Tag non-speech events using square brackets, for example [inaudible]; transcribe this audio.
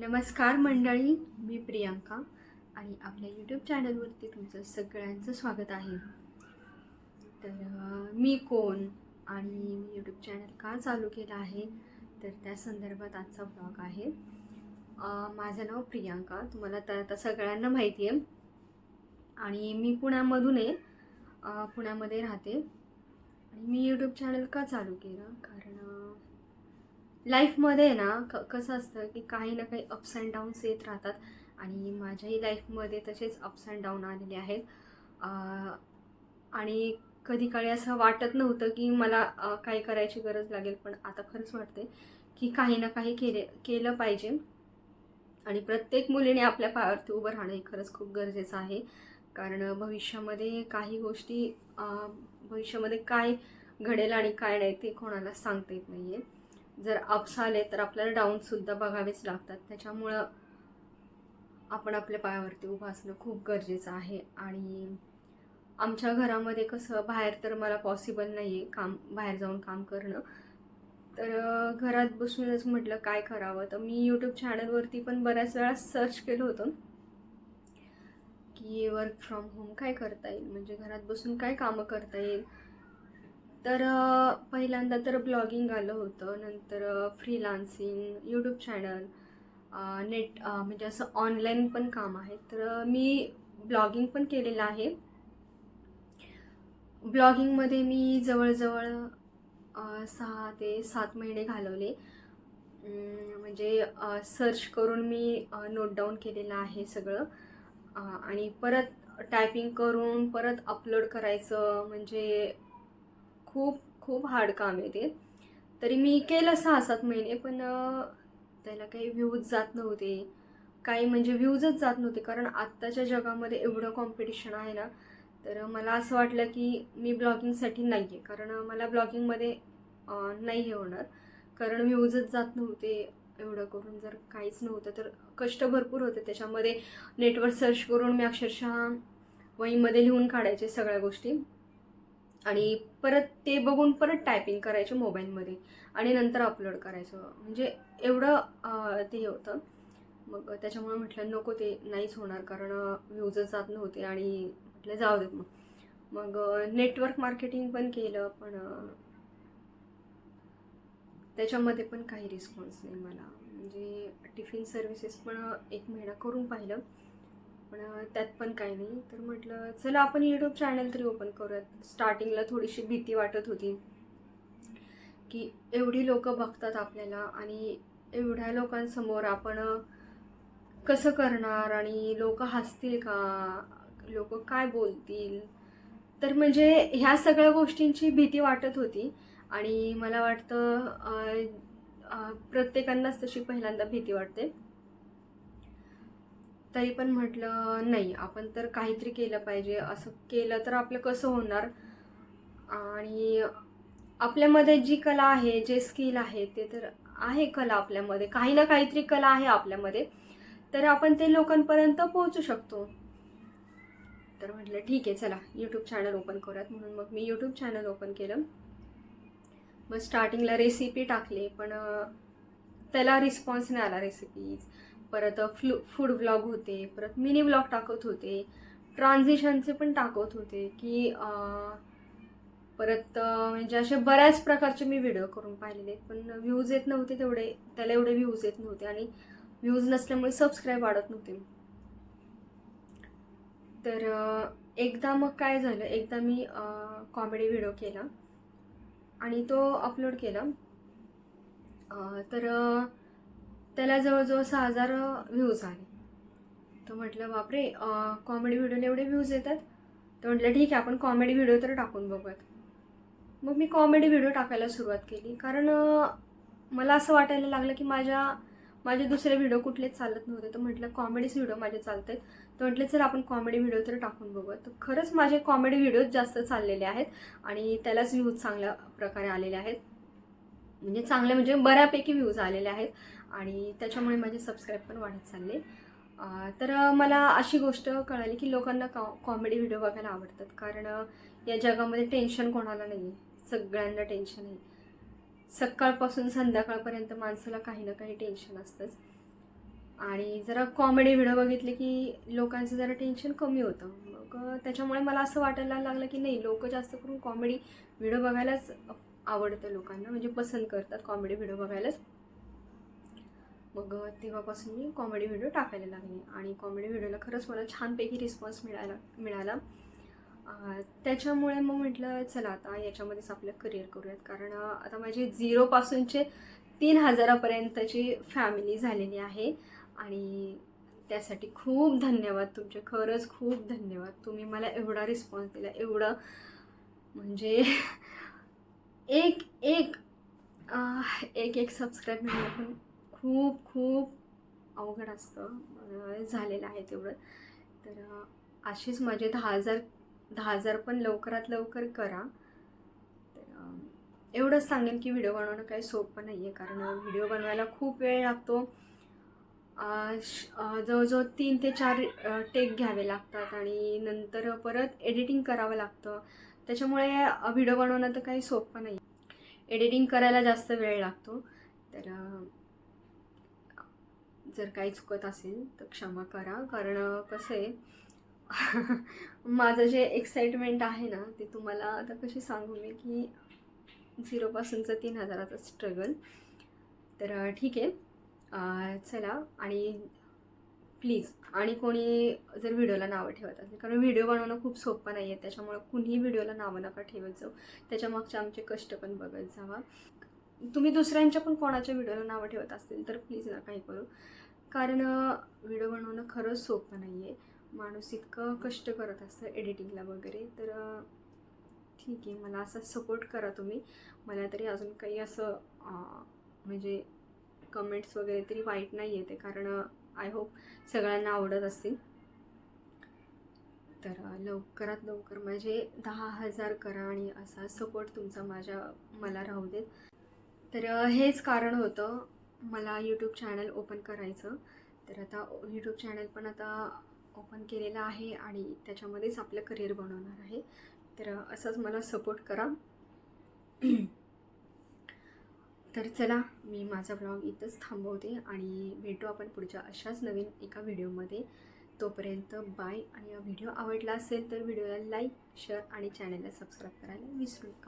नमस्कार मंडळी मी प्रियांका आणि आपल्या यूट्यूब चॅनलवरती तुमचं सगळ्यांचं स्वागत आहे. तर मी कोण आणि मी यूट्यूब चॅनल का चालू केलं आहे तर त्या संदर्भात आजचा ब्लॉग आहे. माझं नाव प्रियांका तुम्हाला तर आता सगळ्यांना माहिती आहे. आणि मी पुण्यामधून आहे पुण्यामध्ये राहते. आणि मी यूट्यूब चॅनल का चालू केलं? कारण लाईफमध्ये ना क कसं असतं की काही ना काही अप्स अँड डाऊन्स येत राहतात. आणि माझ्याही लाईफमध्ये तसेच अप्स अँड डाऊन आलेले आहेत. आणि कधी काळी असं वाटत नव्हतं की मला काही करायची गरज लागेल पण आता खरंच वाटते की काही ना काही केले केलं पाहिजे. आणि प्रत्येक मुलीने आपल्या पायावरती उभं राहणं हे खरंच खूप गरजेचं आहे. कारण भविष्यामध्ये काही गोष्टी भविष्यामध्ये काय घडेल आणि काय नाही ते कोणाला सांगता येत नाही आहे जर अप्स आले तर आपल्याला डाऊनसुद्धा बघावेच लागतात. त्याच्यामुळं आपण आपल्या पायावरती उभं असणं खूप गरजेचं आहे. आणि आमच्या घरामध्ये कसं बाहेर तर मला पॉसिबल नाही आहे काम बाहेर जाऊन काम करणं. तर घरात बसूनच म्हटलं काय करावं? तर मी यूट्यूब चॅनलवरती पण बऱ्याच वेळा सर्च केलं होतं. की वर्क फ्रॉम होम काय करता येईल? म्हणजे घरात बसून काय कामं करता येईल? तर पहिल्यांदा तर ब्लॉगिंग आलं होतं. नंतर फ्रीलान्सिंग यूट्यूब चॅनल नेट म्हणजे असं ऑनलाईन पण काम आहे. तर मी ब्लॉगिंग पण केलेलं आहे. ब्लॉगिंगमध्ये मी जवळजवळ सहा ते सात महिने घालवले. म्हणजे सर्च करून मी नोट डाऊन केलेलं आहे सगळं. आणि परत टायपिंग करून परत अपलोड करायचं म्हणजे खूप खूप हार्ड काम आहे ते. तरी मी केलं सहा सात महिने पण त्याला काही व्ह्यूज जात नव्हते. काही म्हणजे व्ह्यूजच जात नव्हते कारण आत्ताच्या जगामध्ये एवढं कॉम्पिटिशन आहे ना तर मला असं वाटलं की मी ब्लॉगिंगसाठी नाही आहे कारण मला ब्लॉगिंगमध्ये नाही हे होणार. कारण व्ह्यूजच जात नव्हते एवढं करून. जर काहीच नव्हतं तर कष्ट भरपूर होते. त्याच्यामध्ये नेटवर सर्च करून मी अक्षरशः वहीमध्ये लिहून काढायचे सगळ्या गोष्टी. आणि परत ते बघून परत टायपिंग करायचे मोबाईलमध्ये आणि नंतर अपलोड करायचं. म्हणजे एवढं ते ते होतं. मग त्याच्यामुळे म्हटलं नको ते नाहीच होणार कारण व्ह्यूजच जात नव्हते आणि म्हटलं जाऊ देत मग. मग नेटवर्क मार्केटिंग पण केलं पण त्याच्यामध्ये पण काही रिस्पॉन्स नाही मला. म्हणजे टिफिन सर्व्हिसेस पण एक महिना करून पाहिलं. पण त्यात पण काही नाही. तर म्हटलं चला आपण यूट्यूब चॅनल तरी ओपन करूयात. स्टार्टिंगला थोडीशी भीती वाटत होती की एवढी लोक बघतात आपल्याला आणि एवढ्या लोकांसमोर आपण कसं करणार आणि लोक हसतील का? लोक काय बोलतील? तर म्हणजे ह्या सगळ्या गोष्टींची भीती वाटत होती आणि मला वाटतं प्रत्येकांनाच तशी पहिल्यांदा भीती वाटते. तरी पण म्हटलं नाही आपण तर काहीतरी केलं पाहिजे. असं केलं तर आपलं कसं होणार? आणि आपल्यामध्ये जी कला आहे जे स्किल आहे ते तर आहे कला आपल्यामध्ये. काही ना काहीतरी कला आहे आपल्यामध्ये. तर आपण ते लोकांपर्यंत पोहोचू शकतो. तर म्हटलं ठीक आहे चला यूट्यूब चॅनल ओपन करूयात. म्हणून मग मी यूट्यूब चॅनल ओपन केलं. मग स्टार्टिंगला रेसिपी टाकली पण त्याला रिस्पॉन्स नाही आला रेसिपीज परत फ्लू फूड व्लॉग होते परत मिनी व्लॉग टाकत होते ट्रान्झिशनचे पण टाकत होते की परत म्हणजे असे बऱ्याच प्रकारचे मी व्हिडिओ करून पाहिलेले पण व्ह्यूज येत नव्हते तेवढे त्याला एवढे व्ह्यूज येत नव्हते आणि व्ह्यूज नसल्यामुळे सबस्क्राईब वाढत नव्हते. तर एकदा मग काय झालं एकदा मी कॉमेडी व्हिडिओ केला आणि तो अपलोड केला. तर त्याला जवळजवळ सहा हजार व्ह्यूज आले तर म्हटलं बापरे कॉमेडी व्हिडिओला एवढे व्ह्यूज येतात? तर म्हटलं ठीक आहे आपण कॉमेडी व्हिडिओ तर टाकून बघूयात. मग मी कॉमेडी व्हिडिओ टाकायला सुरुवात केली. कारण मला असं वाटायला लागलं की माझ्या माझे दुसरे व्हिडिओ कुठलेच चालत नव्हते. तर म्हटलं कॉमेडीच व्हिडिओ माझे चालत आहेत तर म्हटलं चल आपण कॉमेडी व्हिडिओ तर टाकून बघूया तर खरंच माझे कॉमेडी व्हिडिओज जास्त चाललेले आहेत आणि त्यालाच व्ह्यूज चांगल्या प्रकारे आलेले आहेत. म्हणजे चांगले म्हणजे बऱ्यापैकी व्ह्यूज आलेले आहेत. आणि त्याच्यामुळे माझे सबस्क्राईब पण वाढत चालले. तर मला अशी गोष्ट कळाली की लोकांना कॉ कॉमेडी व्हिडिओ बघायला आवडतात. कारण या जगामध्ये टेन्शन कोणाला नाही आहे सगळ्यांना टेन्शन आहे. सकाळपासून संध्याकाळपर्यंत माणसाला काही ना काही टेन्शन असतंच. आणि जरा कॉमेडी व्हिडिओ बघितले की लोकांचं जरा टेन्शन कमी होतं. मग त्याच्यामुळे मला असं वाटायला लागलं की नाही लोक जास्त करून कॉमेडी व्हिडिओ बघायलाच आवडतं लोकांना. म्हणजे पसंत करतात कॉमेडी व्हिडिओ बघायलाच. मग तेव्हापासून मी कॉमेडी व्हिडिओ टाकायला लागले. आणि कॉमेडी व्हिडिओला खरंच मला छानपैकी रिस्पॉन्स मिळाला मिळाला. त्याच्यामुळे मग म्हटलं चला आता याच्यामध्येच आपलं करिअर करूयात. कारण आता माझी झिरोपासूनचे तीन हजारापर्यंतची फॅमिली झालेली आहे. आणि त्यासाठी खूप धन्यवाद तुमचे. खरंच खूप धन्यवाद. तुम्ही मला एवढा रिस्पॉन्स दिला. एवढं म्हणजे [laughs] एक एक एक एक सबस्क्राईब मिळून पण खूप खूप अवघड असतं. झालेलं आहे तेवढं. तर अशीच माझे दहा हजार दहा हजार पण लवकरात लवकर करा. तर एवढंच सांगेन की व्हिडिओ बनवणं काही सोपं नाही आहे कारण व्हिडिओ बनवायला खूप वेळ लागतो. श- जवळजवळ तीन ते चार टेक घ्यावे लागतात आणि नंतर परत एडिटिंग करावं लागतं. त्याच्यामुळे व्हिडिओ बनवणं तर काही सोपं नाही. एडिटिंग करायला जास्त वेळ लागतो. तर जर काही चुकत असेल तर क्षमा करा. कारण कसं आहे [laughs] माझं जे एक्साइटमेंट आहे ना ते तुम्हाला आता कशी सांगू मी की झिरोपासूनचं तीन हजाराचं स्ट्रगल तर ठीक आहे. चला आणि प्लीज आणि कोणी जर व्हिडिओला नावं ठेवत असेल कारण व्हिडिओ बनवणं खूप सोपं नाही आहे त्याच्यामुळं कुणीही व्हिडिओला नावं नका ठेवत जाऊ. त्याच्या मागचे आमचे कष्ट पण बघत जावा. तुम्ही दुसऱ्यांच्या पण कोणाच्या व्हिडिओला नावं ठेवत असतील तर प्लीज नका हे करू. कारण व्हिडिओ बनवणं खरंच सोपं नाही आहे माणूस इतकं कष्ट करत असतं एडिटिंगला वगैरे. तर ठीक आहे मला असा सपोर्ट करा तुम्ही. मला तरी अजून काही असं म्हणजे कमेंट्स वगैरे तरी वाईट नाही येते. कारण आय होप सगळ्यांना आवडत असतील. तर लवकरात लवकर माझे दहा हजार करा आणि असा सपोर्ट तुमचा माझ्या मला राहू देत. तर हेच कारण होतं मला यूट्यूब चॅनल ओपन करायचं. तर आता यूट्यूब चॅनल पण आता ओपन केलेलं आहे आणि त्याच्यामध्येच आपलं करिअर बनवणार आहे. तर असंच मला सपोर्ट करा. [clears throat] तर चला मी माझा ब्लॉग इथंच थांबवते आणि भेटू आपण पुढच्या अशाच नवीन एका व्हिडिओमध्ये तोपर्यंत बाय आणि व्हिडिओ आवडला असेल तर व्हिडिओला लाईक शेअर आणि चॅनलला सबस्क्राईब करायला विसरू नका.